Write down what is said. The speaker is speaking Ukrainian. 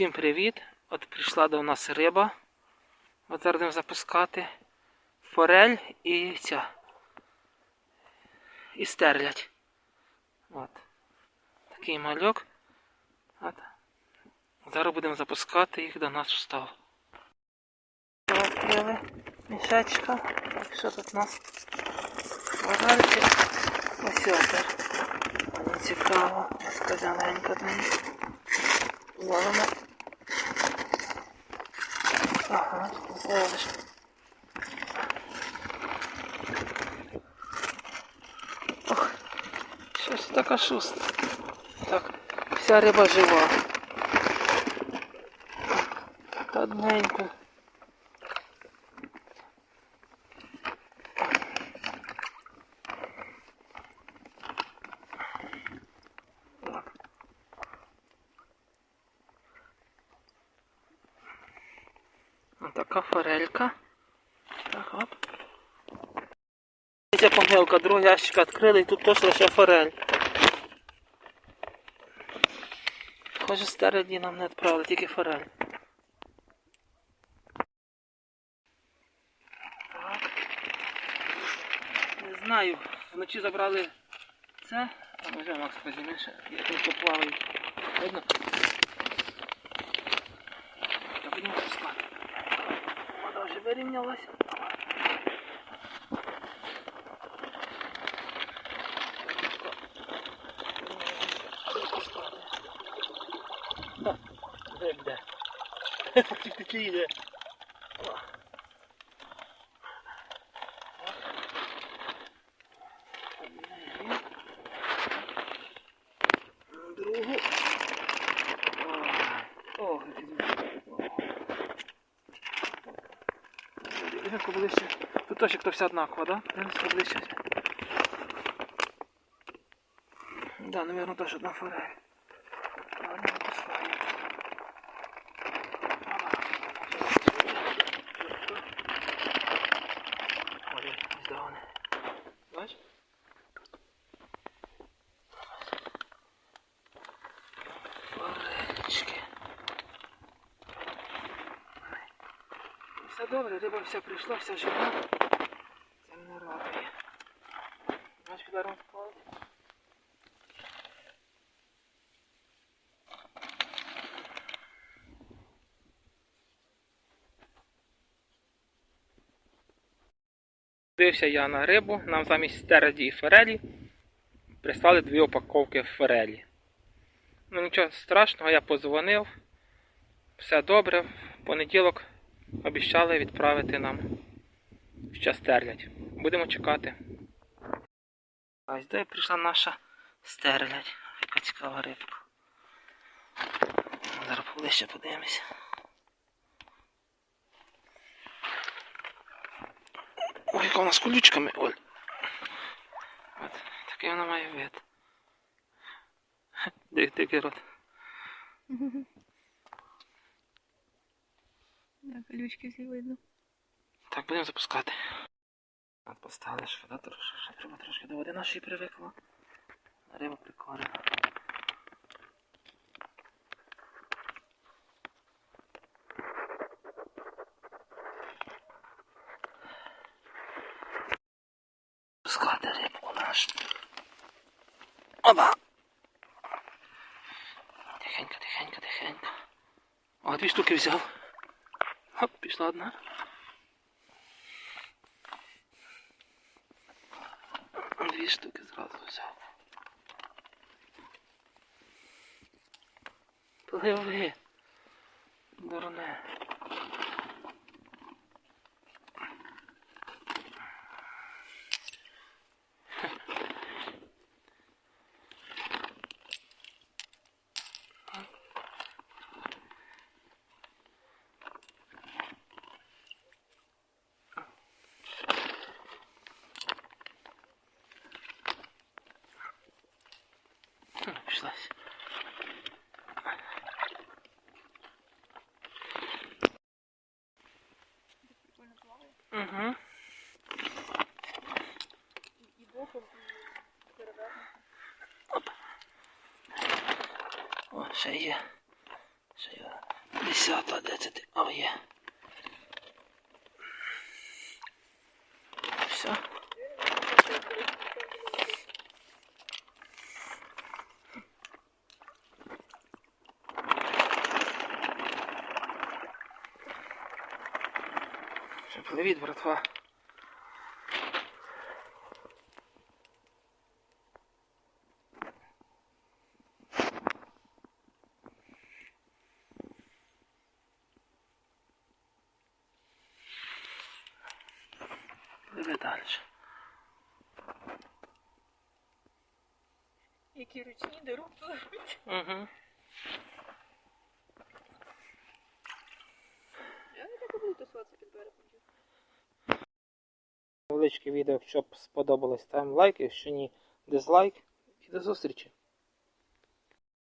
Всім привіт! От прийшла до нас риба. От зараз будемо запускати форель і ця. І стерлядь. От. Такий мальок. От. Зараз будемо запускати їх до нас в став. Відкрили мішечка. Так, що тут у нас? Форельки. Ось опер. Цікаво. Ось козяненька до них. Ловимо. Ага, ловиш. Ох, щось така шуста. Так, вся риба жива. Одненько. Така форелька. Так, оп. Ця помилка, другий ящик відкрили і тут теж лише форель. Схоже, стереді нам не відправили, тільки форель. Так. Не знаю, вночі забрали це. А вже Макс позіміше, я тут поплаваю. Видно? Так, будемо пускати. Вода Де. Де? Тільки йде. Другу. О, Дивинку ближче. Тут теж як то все однаково, да? Дивинку ближче. Да, наверное, теж одна форель. Ладно, пускай. Ой, ось де вони. Бач? Форелечки. Все добре, риба вся прийшла, вся жива. Це мене радує. Бач, підаром впали. Дивився я на рибу, нам замість стереді і форелі прислали дві упаковки форелі. Ну нічого страшного, я позвонив. Все добре. В понеділок обіцяли відправити нам ще стерлядь. Будемо чекати. Ось де прийшла наша стерлядь. Яка цікава рибка. Зараз поближче подивимося. Ой, яка вона з колючками, Оль. От, такий вона має вид. Дик, дикий рот. Да, колючки всі видно. Так, будемо запускати. Поставили вода трошки, ще треба трошки до води нашої привикла. Риба прикольна. Пускати рибку нашу. Оба! Тихенько, тихенько, тихенько. О, дві штуки взяв. Хоп, пішла одна. Дві штуки зразу взяв. Пливи. Дурне. Хм, Пішлась. Прикольно плаває. Угу. І, і боком, і перевернуто. О, ще є. Ще є. Десята, де це ти? О, Ще Привіт, братва. Диви далі. Які ручні деруть туди. Угу. Я не так буду тусуватися під берегом. Невеличке відео, якщо б сподобалось, ставимо лайк, якщо ні, дизлайк. І до зустрічі.